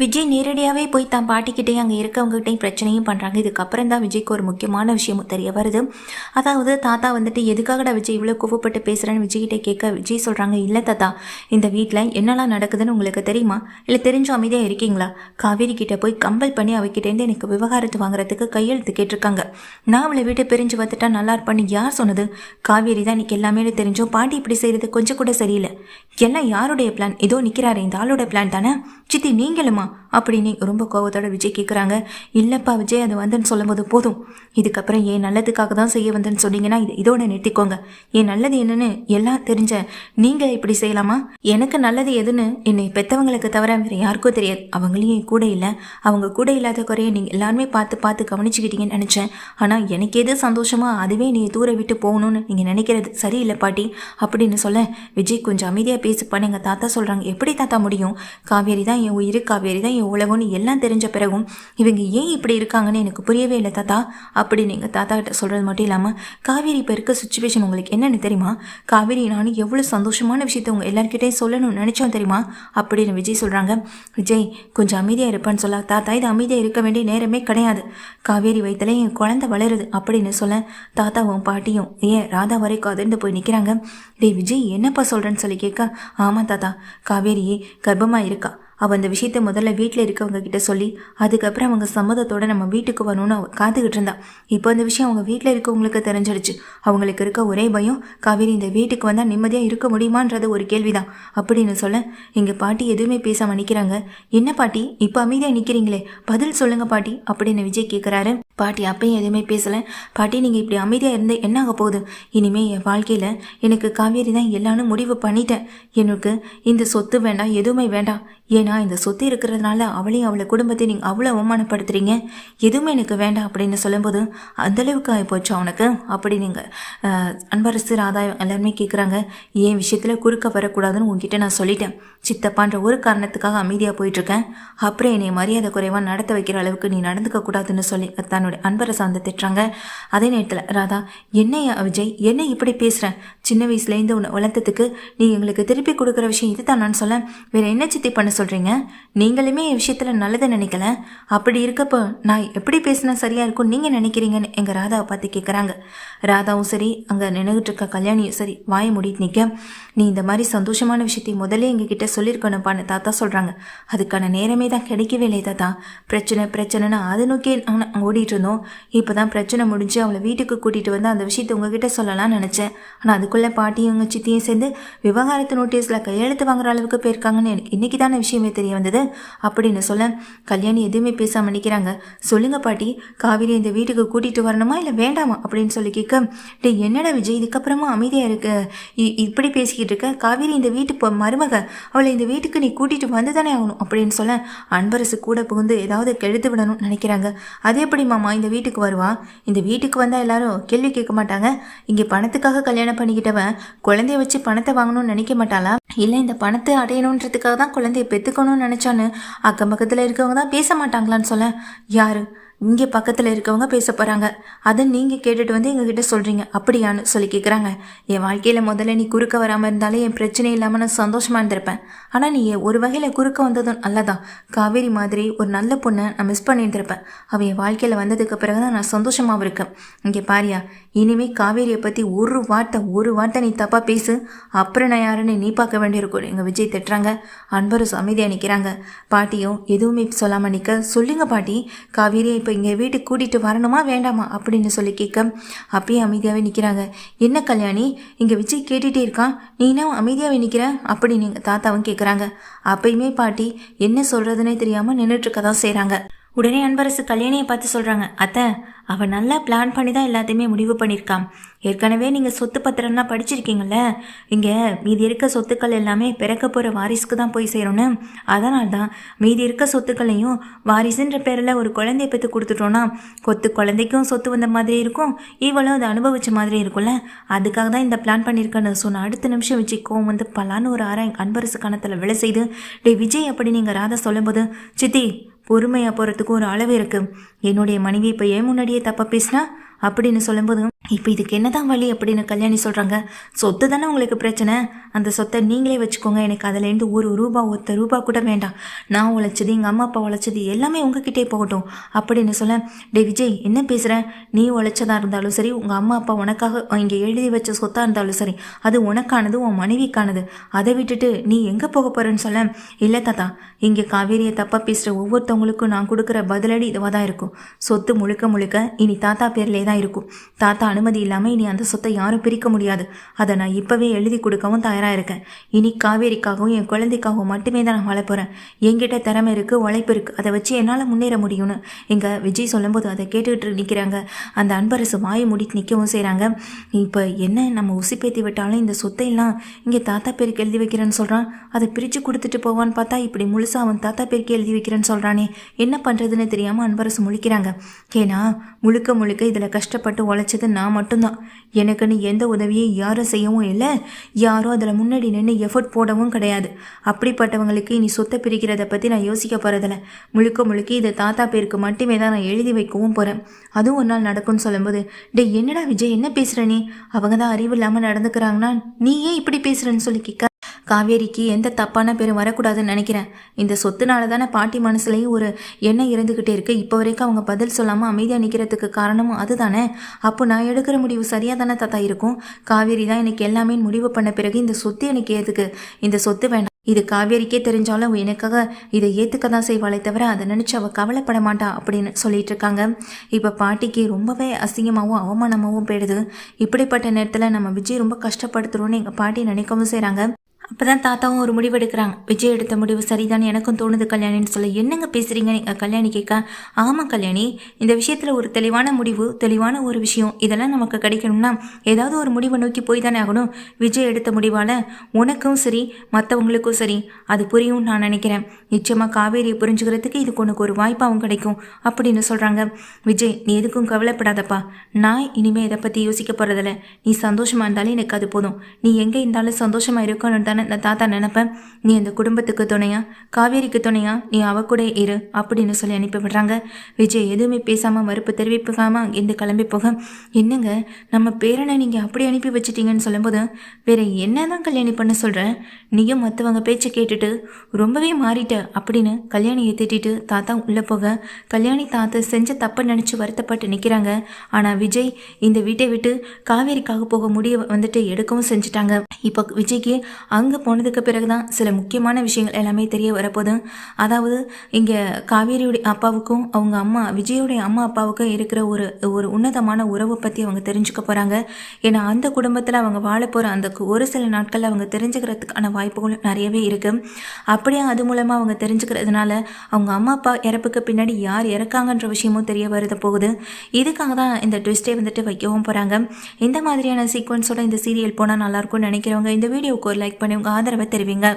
விஜய் நேரடியாகவே போய் தான் பாட்டிக்கிட்டே அங்கே இருக்கவங்ககிட்டையும் பிரச்சனையும் பண்ணுறாங்க இதுக்கப்புறம் தான் விஜய்க்கு ஒரு முக்கியமான விஷயமும் தெரிய வருது. அதாவது தாத்தா வந்துட்டு எதுக்காகடா விஜய் இவ்வளோ கோவப்பட்டு பேசுகிறேன்னு விஜய்கிட்ட கேட்க விஜய் சொல்கிறாங்க இல்லை தாத்தா. இந்த வீட்டில் என்னெல்லாம் நடக்குதுன்னு உங்களுக்கு தெரியுமா? இல்லை தெரிஞ்சு அமைதியாக இருக்கீங்களா? காவேரி கிட்டே போய் கம்பல் பண்ணி அவகிட்டேருந்து எனக்கு விவகாரத்து வாங்குறதுக்கு கையெழுத்து கேட்டிருக்காங்க. நான் அவளை வீட்டை பிரிஞ்சு வந்துட்டா நல்லா இருப்பான்னு யார் சொன்னது? காவேரி தான் இன்னைக்கு எல்லாமே தெரிஞ்சோம் பாட்டி இப்படி செய்கிறது கொஞ்சம் கூட சரியில்லை. எல்லாம் யாருடைய பிளான் ஏதோ நிற்கிறாரு இந்த ஆளோட பிளான் தானே? சித்தி நீங்களுமா? அப்படின்னு ரொம்ப கோவத்தோட விஜய் கேட்குறாங்க இல்லைப்பா விஜய் அது வந்துன்னு சொல்லும்போது போதும். இதுக்கப்புறம் ஏன் நல்லதுக்காக தான் செய்ய வந்தேன்னு சொன்னீங்கன்னா இது இதோட நிறுத்திக்கோங்க. ஏன் நல்லது என்னன்னு எல்லாம் தெரிஞ்ச நீங்கள் இப்படி செய்யலாமா? எனக்கு நல்லது எதுன்னு என்னை பெற்றவங்களுக்கு தவிர வேறு யாருக்கும் தெரியாது. அவங்களையும் கூட இல்லை. அவங்க கூட இல்லாத குறையை நீங்கள் எல்லாருமே பார்த்து பார்த்து கவனிச்சுக்கிட்டீங்கன்னு நினச்சேன். ஆனால் எனக்கு எது சந்தோஷமோ அதுவே நீ தூர விட்டு போகணும்னு நீங்கள் நினைக்கிறது சரியில்லை பாட்டி. அப்படின்னு சொல்ல விஜய் கொஞ்சம் அமைதியாக பேசுப்பான்னு எங்கள் தாத்தா சொல்கிறாங்க எப்படி தாத்தா முடியும்? காவேரி தான் என் உயிர் காவேரி தான் என் உலகம்னு எல்லாம் தெரிஞ்ச பிறகும் இவங்க ஏன் இப்படி இருக்காங்கன்னு எனக்கு புரியவே இல்லை தாத்தா. அப்படின்னு எங்கள் தாத்தா கிட்ட சொல்கிறது மட்டும் இல்லாமல் காவேரி இப்போ இருக்க சுச்சுவேஷன் உங்களுக்கு என்னன்னு தெரியுமா? காவேரி நானும் எவ்வளோ சந்தோஷமான விஷயத்தை உங்கள் எல்லாருக்கிட்டையும் சொல்லணும்னு நினச்சோம் தெரியுமா? அப்படின்னு விஜய் சொல்கிறாங்க விஜய் கொஞ்சம் அமைதியாக இருப்பான்னு சொல்ல தாத்தா இது அமைதியாக இருக்க வேண்டிய நேரமே கிடையாது. காவேரி வயிற்றுல என் குழந்தை வளருது அப்படின்னு சொல்ல தாத்தாவும் பாட்டியும் ஏன் ராதா வரைக்கும் அதிர்ந்து போய் நிற்கிறாங்க டே விஜய் என்னப்பா சொல்கிறேன்னு சொல்லி கேட்க? ஆமாம் தாத்தா. காவேரியே கர்ப்பமாக இருக்கா? அவள் அந்த விஷயத்த முதல்ல வீட்டில் இருக்கவங்க கிட்ட சொல்லி அதுக்கப்புறம் அவங்க சம்மதத்தோட நம்ம வீட்டுக்கு வரணும்னு அவள் காத்துக்கிட்டு இருந்தான் இப்போ அந்த விஷயம் அவங்க வீட்டில் இருக்கவங்களுக்கு தெரிஞ்சிடுச்சு. அவங்களுக்கு இருக்க ஒரே பயம் காவேரி இந்த வீட்டுக்கு வந்தால் நிம்மதியாக இருக்க முடியுமான்றது ஒரு கேள்விதான். அப்படின்னு சொல்ல எங்கள் பாட்டி எதுவுமே பேசாமல் நிற்கிறாங்க என்ன பாட்டி? இப்போ அமைதியாக நிற்கிறீங்களே பதில் சொல்லுங்க பாட்டி அப்படின்னு விஜய் கேட்குறாரு பாட்டி அப்பயும் எதுவுமே பேசலை. பாட்டி நீங்கள் இப்படி அமைதியாக இருந்து என்ன ஆக போகுது? இனிமேல் என் வாழ்க்கையில் எனக்கு காவேரி தான் எல்லாரும் முடிவு பண்ணிட்டேன். எனக்கு இந்த சொத்து வேண்டாம் எதுவுமே வேண்டாம். ஏன்னா இந்த சொத்து இருக்கிறதுனால அவளையும் அவளை குடும்பத்தை நீங்கள் அவ்வளோ அவமானப்படுத்துறீங்க. எதுவுமே எனக்கு வேண்டாம் அப்படின்னு சொல்லும்போது அந்தளவுக்கு ஆகிப்போச்சு அவனுக்கு. அப்படி நீங்கள் அன்பரசு ராதா எல்லாருமே கேட்குறாங்க என் விஷயத்தில் குறுக்க வரக்கூடாதுன்னு உங்ககிட்ட நான் சொல்லிட்டேன். சித்தப்பான்ற ஒரு காரணத்துக்காக அமைதியாக போயிட்டுருக்கேன் அப்புறம் என்னை மரியாதை குறைவாக நடத்த வைக்கிற அளவுக்கு நீ நடந்துக்க கூடாதுன்னு சொல்லி தன்னுடைய அன்பரசை வந்து திட்டுறாங்க. அதே நேரத்தில் ராதா என்னையா விஜய் என்ன இப்படி பேசுகிறேன் சின்ன வயசுலேருந்து உன்னை வளர்த்ததுக்கு நீ எங்களுக்கு திருப்பி கொடுக்குற விஷயம் இது தான் நான் சொல்ல. வேற என்ன சித்தி பண்ண சொல்கிறீங்க நீங்களுமே என் விஷயத்தில் நல்லதை நினைக்கல. அப்படி இருக்கப்போ நான் எப்படி பேசினா சரியாக இருக்கும் நீங்கள் நினைக்கிறீங்கன்னு எங்கள் ராதாவை பார்த்து கேட்குறாங்க ராதாவும் சரி அங்கே நினைக்கிட்டு இருக்க கல்யாணியும் சரி வாய முடித்து நிற்க நீ இந்த மாதிரி சந்தோஷமான விஷயத்தை முதல்ல எங்ககிட்ட சொல்லியிருக்கணும்ப்பான்னு தாத்தா சொல்கிறாங்க அதுக்கான நேரமே தான் கிடைக்கவே இல்லை தாத்தா. பிரச்சனை பிரச்சனைன்னு அதை நோக்கி நாங்கள் ஓடிட்டு இருந்தோம் இப்போ தான் பிரச்சனை முடிஞ்சு அவளை வீட்டுக்கு கூட்டிகிட்டு வந்து அந்த விஷயத்தை உங்ககிட்ட சொல்லலாம்னு நினச்சேன். ஆனால் அதுக்குள்ளே பாட்டியும் உங்கள் சித்தியும் சேர்ந்து விவகாரத்து நோட்டீஸில் கையெழுத்து வாங்குற அளவுக்கு போயிருக்காங்கன்னு எனக்கு இன்றைக்கி தானே விஷயமே தெரிய வந்தது. அப்படின்னு சொல்ல கல்யாணி எதுவுமே பேசாமல் நிற்கிறாங்க சொல்லுங்க பாட்டி காவிரி இந்த வீட்டுக்கு கூட்டிகிட்டு வரணுமா இல்லை வேண்டாமா? அப்படின்னு சொல்லி கேட்க டே என்னடா விஜய் இதுக்கப்புறமா அமைதியாக இருக்கு? இ- இப்படி பேசிக்கிட்டு இருக்க. காவேரி இந்த வீட்டு இப்போ மருமக அவளை இந்த வீட்டுக்கு நீ கூட்டிகிட்டு வந்து தானே ஆகணும் அப்படின்னு சொல்ல அன்பரசு கூட புகுந்து ஏதாவது கெழுத்து விடணும்னு நினைக்கிறாங்க. அது எப்படி மாமா இந்த வீட்டுக்கு வருவா இந்த வீட்டுக்கு வந்தால் எல்லாரும் கேள்வி கேட்க மாட்டாங்க. இங்கே பணத்துக்காக கல்யாணம் பண்ணிக்கிட்டவன் குழந்தைய வச்சு பணத்தை வாங்கணும்னு நினைக்க மாட்டாளா? இல்லை இந்த பணத்தை அடையணுன்றதுக்காக தான் குழந்தைய பெற்றுக்கணும்னு நினச்சான்னு அக்கம் பக்கத்தில் இருக்கவங்க தான் பேச மாட்டாங்களான்னு சொல்ல யாரு? இங்கே பக்கத்தில் இருக்கவங்க பேச போகிறாங்க அதை நீங்கள் கேட்டுட்டு வந்து எங்ககிட்ட சொல்கிறீங்க அப்படியான்னு சொல்லி கேட்குறாங்க என் வாழ்க்கையில் முதல்ல நீ குறுக்க வராமல் இருந்தாலே என் பிரச்சனை இல்லாமல் நான் சந்தோஷமாக இருந்திருப்பேன். ஆனால் நீ ஒரு வகையில் குறுக்க வந்ததும் நல்லதான். காவேரி மாதிரி ஒரு நல்ல பொண்ணை நான் மிஸ் பண்ணியிருந்திருப்பேன். அவள் என் வாழ்க்கையில் வந்ததுக்கு பிறகு தான் நான் சந்தோஷமாகவும் இருக்கேன். இங்கே பாரியா இனிமே காவேரியை பற்றி ஒரு வார்த்தை ஒரு வார்த்தை நீ தப்பாக பேசு. அப்புறம் நான் யாருன்னு நீ பார்க்க வேண்டியிருக்கும். எங்கள் விஜய் திட்டுறாங்க. அன்பரும் அமைதியாக நிற்கிறாங்க பாட்டியும் எதுவுமே சொல்லாமல் நிற்க சொல்லுங்க பாட்டி காவேரியை இப்போ இங்கே வீட்டுக்கு கூட்டிகிட்டு வரணுமா வேண்டாமா? அப்படின்னு சொல்லி கேட்க அப்பயே அமைதியாகவே நிற்கிறாங்க என்ன கல்யாணி? இங்கே விஜய் கேட்டுகிட்டே இருக்கான். நீ என்ன அமைதியாகவே நிற்கிற அப்படின்னு எங்கள் தாத்தாவும் கேட்குறாங்க அப்பயுமே பாட்டி என்ன சொல்கிறதுனே தெரியாமல் நின்றுட்டுருக்க தான் செய்கிறாங்க உடனே அன்பரசு கல்யாணியை பார்த்து சொல்கிறாங்க அத்தை அவன் நல்லா பிளான் பண்ணி தான் எல்லாத்தையுமே முடிவு பண்ணியிருக்கான் ஏற்கனவே நீங்கள் சொத்து பத்திரம்லாம் படிச்சிருக்கீங்கல்ல? இங்கே மீதி இருக்க சொத்துக்கள் எல்லாமே பிறக்க போகிற வாரிசுக்கு தான் போய் சேரணும்னு. அதனால தான் மீதி இருக்க சொத்துக்களையும் வாரிசுன்ற பேரில் ஒரு குழந்தைய பெற்று கொடுத்துட்டோன்னா கொத்து குழந்தைக்கும் சொத்து வந்த மாதிரி இருக்கும் இவளும் அதை அனுபவிச்ச மாதிரி இருக்கும்ல? அதுக்காக தான் இந்த பிளான் பண்ணியிருக்கேன்னு சொன்ன அடுத்த நிமிஷம் வச்சு கோவம் வந்து பலான்னு ஒரு அரை அன்பரசு கணத்தில் விலை செய்து டே விஜய் அப்படி நீங்கள் ராதா சொல்லும்போது சித்தி பொறுமையாக போகிறதுக்கு ஒரு அளவு இருக்குது என்னுடைய மனைவி இப்போ ஏன் முன்னாடியே தப்பாக பேசினா? அப்படின்னு சொல்லும்போது இப்போ இதுக்கு என்னதான் வழி அப்படின்னு கல்யாணி சொல்கிறாங்க சொத்து தானே உங்களுக்கு பிரச்சனை. அந்த சொத்தை நீங்களே வச்சுக்கோங்க. எனக்கு அதுலேருந்து ஒரு ரூபா ஒத்த ரூபா கூட வேண்டாம். நான் உழைச்சது எங்கள் அம்மா அப்பா உழைச்சது எல்லாமே உங்ககிட்டே போகட்டும். அப்படின்னு சொல்ல டே விஜய் என்ன பேசுகிறேன் நீ உழைச்சதா இருந்தாலும் சரி உங்கள் அம்மா அப்பா உனக்காக இங்கே எழுதி வச்ச சொத்தாக இருந்தாலும் சரி அது உனக்கானது உன் மனைவிக்கானது. அதை விட்டுட்டு நீ எங்கே போக போகிறேன்னு சொல்ல இல்லை தாத்தா இங்கே காவேரியை தப்பாக பேசுகிற ஒவ்வொருத்தவங்களுக்கும் நான் கொடுக்குற பதிலடி இதுவாக தான் இருக்கும். சொத்து முழுக்க முழுக்க இனி தாத்தா பேர்லேயே தான் இருக்கும். தாத்தா அனுமதி இல்லாமல் இனி அந்த சொத்தை யாரும் பிரிக்க முடியாது. அதை நான் இப்போவே எழுதி கொடுக்கவும் தயாராக இருக்கேன் இனி காவேரிக்காகவும் என் குழந்தைக்காகவும் மட்டுமே தான் நான் வளர்ப்புறேன் என்கிட்ட திறமை இருக்குது உழைப்பு இருக்குது அதை வச்சு என்னால் முன்னேற முடியும்னு. எங்கள் விஜய் சொல்லும்போது அதை கேட்டுக்கிட்டு நிற்கிறாங்க அந்த அன்பரசு வாயை மூடிட்டு நிற்கவும் செய்கிறாங்க இப்போ என்ன நம்ம உசிப்பேத்தி விட்டாலும் இந்த சொத்தையெல்லாம் இங்கே தாத்தா பேருக்கு எழுதி வைக்கிறேன்னு சொல்கிறான் அதை பிரித்து கொடுத்துட்டு போவான்னு பார்த்தா இப்படி முழுசாக அவன் தாத்தா பேருக்கு எழுதி வைக்கிறேன்னு சொல்கிறானே என்ன பண்ணுறதுன்னு தெரியாமல் அன்பரசு முழிக்கிறாங்க. ஏன்னா முழுக்க முழுக்க இதில் கஷ்டப்பட்டு உழைச்சது நான் மட்டும்தான். எனக்குன்னு எந்த உதவியும் யாரும் செய்யவும் இல்லை. யாரும் அதில் முன்னாடி நின்று எஃபர்ட் போடவும் கிடையாது. அப்படிப்பட்டவங்களுக்கு இனி சொத்தை பிரிக்கிறத பற்றி நான் யோசிக்க போகிறதில்ல முழுக்க முழுக்க இதை தாத்தா பேருக்கு மட்டுமே தான் நான் எழுதி வைக்கவும் போகிறேன் அதுவும் ஒரு நாள் நடக்கும்னு சொல்லும்போது டே என்னடா விஜய் என்ன பேசுகிற நீ? அவங்க தான் அறிவு இல்லாமல் நடந்துக்கிறாங்கன்னா நீ ஏன் இப்படி பேசுகிறேன்னு சொல்லி கேட்க காவேரிக்கு எந்த தப்பான பேரும் வரக்கூடாதுன்னு நினைக்கிறேன். இந்த சொத்துனால தானே பாட்டி மனசுலேயும் ஒரு எண்ணம் இருந்துக்கிட்டே இருக்கு. இப்போ வரைக்கும் அவங்க பதில் சொல்லாமல் அமைதியாக நிற்கிறதுக்கு காரணமும் அதுதானே? அப்போ நான் எடுக்கிற முடிவு சரியாக தானே தாத்தா இருக்கும்? காவேரி தான் எனக்கு எல்லாமே முடிவு பண்ண பிறகு இந்த சொத்து எனக்கு எதுக்கு? இந்த சொத்து வேணாம். இது காவேரிக்கே தெரிஞ்சாலும் எனக்காக இதை ஏற்றுக்க தான் செய்வாளே தவிர அதை நினச்சி அவள் கவலைப்பட மாட்டா அப்படின்னு சொல்லிட்டு இருக்காங்க. இப்போ பாட்டிக்கு ரொம்பவே அசிங்கமாகவும் அவமானமாகவும் போயிடுது. இப்படிப்பட்ட நேரத்தில் நம்ம விஜய் ரொம்ப கஷ்டப்படுத்துகிறோன்னு எங்கள் பாட்டி நினைக்கவும் செய்கிறாங்க அப்போதான் தாத்தாவும் ஒரு முடிவு எடுக்கிறாங்க விஜய் எடுத்த முடிவு சரிதான் எனக்கும் தோணுது கல்யாணின்னு சொல்ல. என்னங்க பேசுறீங்க நீங்கள் கல்யாணி கேட்க ஆமாம் கல்யாணி. இந்த விஷயத்தில் ஒரு தெளிவான முடிவு தெளிவான ஒரு விஷயம் இதெல்லாம் நமக்கு கிடைக்கணும்னா ஏதாவது ஒரு முடிவை நோக்கி போய் தானே ஆகணும். விஜய் எடுத்த முடிவால் உனக்கும் சரி மற்றவங்களுக்கும் சரி அது புரியும் நான் நினைக்கிறேன். நிச்சயமாக காவேரியை புரிஞ்சுக்கிறதுக்கு இதுக்கு உனக்கு ஒரு வாய்ப்பாகவும் கிடைக்கும் அப்படின்னு சொல்கிறாங்க விஜய் நீ எதுக்கும் கவலைப்படாதப்பா. நான் இனிமேல் இதை பற்றி யோசிக்க போகிறதில்ல நீ சந்தோஷமாக இருந்தாலே எனக்கு அது போதும். நீ எங்கே இருந்தாலும் சந்தோஷமாக இருக்கணும் தானே இந்த தாத்தா நினைப்பேன். நீ அந்த குடும்பத்துக்கு துணையா? காவேரிக்கு துணையா? நீ அவ கூட இரு அப்படின்னு சொல்லி அனுப்பி விடுறாங்க. விஜய் எதுவுமே பேசாமல் மறுப்பு தெரிவிப்புக்காமல் அங்கேருந்து கிளம்பி போக என்னங்க நம்ம பேரனை நீங்கள் அப்படி அனுப்பி வச்சிட்டீங்கன்னு சொல்லும்போது வேற என்னதான் கல்யாணி பண்ண சொல்ற? நீயும் மற்றவங்க பேச்சை கேட்டுட்டு ரொம்பவே மாறிட்ட அப்படின்னு கல்யாணியை திட்டிட்டு தாத்தா உள்ளே போக கல்யாணி தாத்தா செஞ்ச தப்பை நினச்சி வருத்தப்பட்டு நிற்கிறாங்க ஆனால் விஜய் இந்த வீட்டை விட்டு காவேரிக்காக போக முடிய வந்துட்டு எடுக்கவும் செஞ்சுட்டாங்க. இப்போ விஜய்க்கு அங்கே போனதுக்கு பிறகு தான் சில முக்கியமான விஷயங்கள் எல்லாமே தெரிய வரப்போது அதாவது இங்கே காவேரியுடைய அப்பாவுக்கும் அவங்க அம்மா விஜயோடைய அம்மா அப்பாவுக்கும் இருக்கிற ஒரு ஒரு உன்னதமான உறவை பற்றி அவங்க தெரிஞ்சுக்க போகிறாங்க ஏன்னா அந்த குடும்பத்தில் அவங்க வாழ போகிற அந்த ஒரு சில நாட்களில் அவங்க தெரிஞ்சுக்கிறதுக்கான வாய்ப்புகள் நிறையவே இருக்குது அப்படியே அது மூலமாக அவங்க தெரிஞ்சுக்கிறதுனால அவங்க அம்மா அப்பா இறப்புக்கு பின்னாடி யார் இறக்காங்கன்ற விஷயமும் தெரிய வருது போகுது. இதுக்காக தான் இந்த ட்விஸ்டே வந்துட்டு வைக்கவும் போகிறாங்க இந்த மாதிரியான சீக்வன்ஸோட இந்த சீரியல் போனால் நல்லாயிருக்கும்னு நினைக்கிறவங்க இந்த வீடியோவுக்கு ஒரு லைக் பண்ணி உங்கள் ஆதரவை தெரிவிங்க.